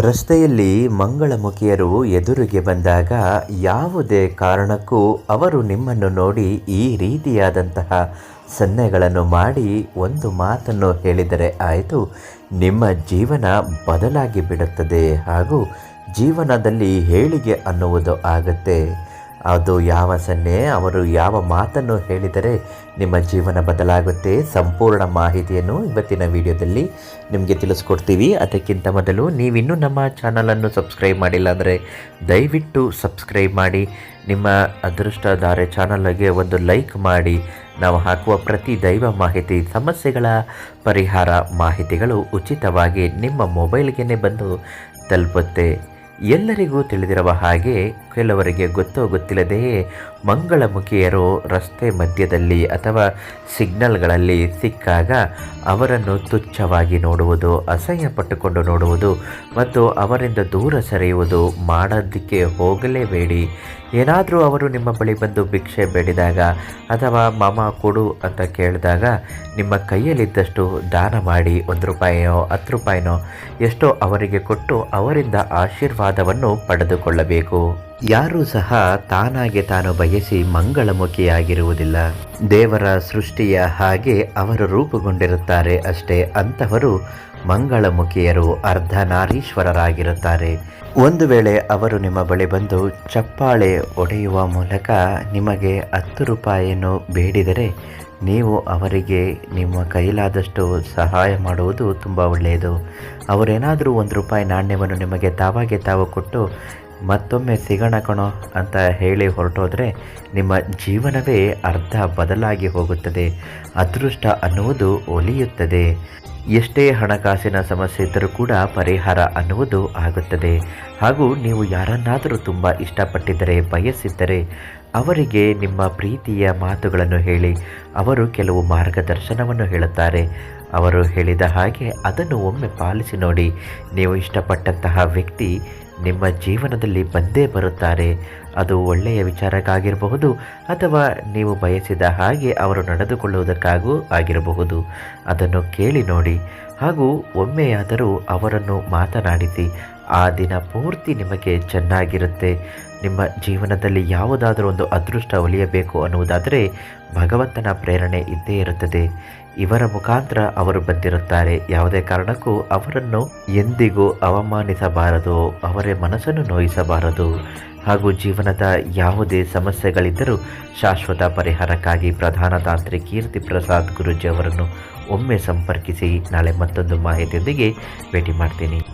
ರಸ್ತೆಯಲ್ಲಿ ಮಂಗಳಮುಖಿಯರು ಎದುರಿಗೆ ಬಂದಾಗ ಯಾವುದೇ ಕಾರಣಕ್ಕೂ ಅವರು ನಿಮ್ಮನ್ನು ನೋಡಿ ಈ ರೀತಿಯಾದಂತಹ ಸನ್ನೆಗಳನ್ನು ಮಾಡಿ ಒಂದು ಮಾತನ್ನು ಹೇಳಿದರೆ ಆಯಿತು, ನಿಮ್ಮ ಜೀವನ ಬದಲಾಗಿ ಬಿಡುತ್ತದೆ ಹಾಗೂ ಜೀವನದಲ್ಲಿ ಹೇಳಿಗೆ ಅನ್ನುವುದು ಆಗುತ್ತೆ. ಅದು ಯಾವ ಸನ್ನೆ? ಅವರು ಯಾವ ಮಾತನ್ನು ಹೇಳಿದರೆ ನಿಮ್ಮ ಜೀವನ ಬದಲಾಗುತ್ತೆ? ಸಂಪೂರ್ಣ ಮಾಹಿತಿಯನ್ನು ಇವತ್ತಿನ ವಿಡಿಯೋದಲ್ಲಿ ನಿಮಗೆ ತಿಳಿಸ್ಕೊಡ್ತೀವಿ. ಅದಕ್ಕಿಂತ ಮೊದಲು ನೀವಿನ್ನೂ ನಮ್ಮ ಚಾನಲನ್ನು ಸಬ್ಸ್ಕ್ರೈಬ್ ಮಾಡಿಲ್ಲ ಅಂದರೆ ದಯವಿಟ್ಟು ಸಬ್ಸ್ಕ್ರೈಬ್ ಮಾಡಿ. ನಿಮ್ಮ ಅದೃಷ್ಟಧಾರೆ ಚಾನಲ್ಗೆ ಒಂದು ಲೈಕ್ ಮಾಡಿ. ನಾವು ಹಾಕುವ ಪ್ರತಿ ದೈವ ಮಾಹಿತಿ, ಸಮಸ್ಯೆಗಳ ಪರಿಹಾರ ಮಾಹಿತಿಗಳು ಉಚಿತವಾಗಿ ನಿಮ್ಮ ಮೊಬೈಲ್ಗೇ ಬಂದು ತಲುಪುತ್ತೆ. ಎಲ್ಲರಿಗೂ ತಿಳಿದಿರುವ ಹಾಗೆ ಕೆಲವರಿಗೆ ಗೊತ್ತೋ ಗೊತ್ತಿಲ್ಲದೆಯೇ ಮಂಗಳಮುಖಿಯರು ರಸ್ತೆ ಮಧ್ಯದಲ್ಲಿ ಅಥವಾ ಸಿಗ್ನಲ್ಗಳಲ್ಲಿ ಸಿಕ್ಕಾಗ ಅವರನ್ನು ತುಚ್ಛವಾಗಿ ನೋಡುವುದು, ಅಸಹ್ಯ ಪಟ್ಟುಕೊಂಡು ನೋಡುವುದು ಮತ್ತು ಅವರಿಂದ ದೂರ ಸರಿಯುವುದು ಮಾಡೋದಕ್ಕೆ ಹೋಗಲೇಬೇಡಿ. ಏನಾದರೂ ಅವರು ನಿಮ್ಮ ಬಳಿ ಬಂದು ಭಿಕ್ಷೆ ಬೇಡಿದಾಗ ಅಥವಾ ಮಾಮ ಕೊಡು ಅಂತ ಕೇಳಿದಾಗ ನಿಮ್ಮ ಕೈಯಲ್ಲಿದ್ದಷ್ಟು ದಾನ ಮಾಡಿ ಒಂದು ರೂಪಾಯಿಯೋ ಹತ್ತು ರೂಪಾಯಿನೋ ಎಷ್ಟೋ ಅವರಿಗೆ ಕೊಟ್ಟು ಅವರಿಂದ ಆಶೀರ್ವಾದವನ್ನು ಪಡೆದುಕೊಳ್ಳಬೇಕು. ಯಾರೂ ಸಹ ತಾನಾಗೆ ತಾನು ಬಯಸಿ ಮಂಗಳಮುಖಿಯಾಗಿರುವುದಿಲ್ಲ. ದೇವರ ಸೃಷ್ಟಿಯ ಹಾಗೆ ಅವರು ರೂಪುಗೊಂಡಿರುತ್ತಾರೆ ಅಷ್ಟೇ. ಅಂತವರು ಮಂಗಳಮುಖಿಯರು ಅರ್ಧನಾರೀಶ್ವರರಾಗಿರುತ್ತಾರೆ. ಒಂದು ವೇಳೆ ಅವರು ನಿಮ್ಮ ಬಳಿ ಬಂದು ಚಪ್ಪಾಳೆ ಒಡೆಯುವ ಮೂಲಕ ನಿಮಗೆ ಹತ್ತು ರೂಪಾಯಿಯನ್ನು ಬೇಡಿದರೆ ನೀವು ಅವರಿಗೆ ನಿಮ್ಮ ಕೈಲಾದಷ್ಟು ಸಹಾಯ ಮಾಡುವುದು ತುಂಬ ಒಳ್ಳೆಯದು. ಅವರೇನಾದರೂ ಒಂದು ರೂಪಾಯಿ ನಾಣ್ಯವನ್ನು ನಿಮಗೆ ತಾವಾಗೆ ತಾವು ಕೊಟ್ಟು ಮತ್ತೊಮ್ಮೆ ಸಿಗೋಣ ಕಣೋ ಅಂತ ಹೇಳಿ ಹೊರಟೋದ್ರೆ ನಿಮ್ಮ ಜೀವನವೇ ಅರ್ಧ ಬದಲಾಗಿ ಹೋಗುತ್ತದೆ. ಅದೃಷ್ಟ ಅನ್ನುವುದು ಒಲಿಯುತ್ತದೆ. ಎಷ್ಟೇ ಹಣಕಾಸಿನ ಸಮಸ್ಯೆ ಇದ್ದರೂ ಕೂಡ ಪರಿಹಾರ ಅನ್ನುವುದು ಆಗುತ್ತದೆ. ಹಾಗೂ ನೀವು ಯಾರನ್ನಾದರೂ ತುಂಬ ಇಷ್ಟಪಟ್ಟಿದ್ದರೆ, ಬಯಸಿದ್ದರೆ, ಅವರಿಗೆ ನಿಮ್ಮ ಪ್ರೀತಿಯ ಮಾತುಗಳನ್ನು ಹೇಳಿ, ಅವರು ಕೆಲವು ಮಾರ್ಗದರ್ಶನವನ್ನು ಹೇಳುತ್ತಾರೆ. ಅವರು ಹೇಳಿದ ಹಾಗೆ ಅದನ್ನು ಒಮ್ಮೆ ಪಾಲಿಸಿ ನೋಡಿ. ನೀವು ಇಷ್ಟಪಟ್ಟಂತಹ ವ್ಯಕ್ತಿ ನಿಮ್ಮ ಜೀವನದಲ್ಲಿ ಬಂದೇ ಬರುತ್ತಾರೆ. ಅದು ಒಳ್ಳೆಯ ವಿಚಾರಕ್ಕಾಗಿರಬಹುದು ಅಥವಾ ನೀವು ಬಯಸಿದ ಹಾಗೆ ಅವರು ನಡೆದುಕೊಳ್ಳುವುದಕ್ಕಾಗೂ ಆಗಿರಬಹುದು. ಅದನ್ನು ಕೇಳಿ ನೋಡಿ. ಹಾಗೂ ಒಮ್ಮೆಯಾದರೂ ಅವರನ್ನು ಮಾತನಾಡಿಸಿ ಆ ದಿನ ಪೂರ್ತಿ ನಿಮಗೆ ಚೆನ್ನಾಗಿರುತ್ತೆ. ನಿಮ್ಮ ಜೀವನದಲ್ಲಿ ಯಾವುದಾದರೂ ಒಂದು ಅದೃಷ್ಟ ಒಲಿಯಬೇಕು ಅನ್ನುವುದಾದರೆ ಭಗವಂತನ ಪ್ರೇರಣೆ ಇದ್ದೇ ಇರುತ್ತದೆ. ಇವರ ಮುಖಾಂತರ ಅವರು ಬಂದಿರುತ್ತಾರೆ. ಯಾವುದೇ ಕಾರಣಕ್ಕೂ ಅವರನ್ನು ಎಂದಿಗೂ ಅವಮಾನಿಸಬಾರದು. ಅವರ ಮನಸ್ಸನ್ನು ನೋಯಿಸಬಾರದು. ಹಾಗೂ ಜೀವನದ ಯಾವುದೇ ಸಮಸ್ಯೆಗಳಿದ್ದರೂ ಶಾಶ್ವತ ಪರಿಹಾರಕ್ಕಾಗಿ ಪ್ರಧಾನ ತಾಂತ್ರಿ ಕೀರ್ತಿ ಪ್ರಸಾದ್ ಗುರುಜಿ ಅವರನ್ನು ಒಮ್ಮೆ ಸಂಪರ್ಕಿಸಿ. ನಾಳೆ ಮತ್ತೊಂದು ಮಾಹಿತಿಯೊಂದಿಗೆ ಭೇಟಿ ಮಾಡ್ತೀನಿ.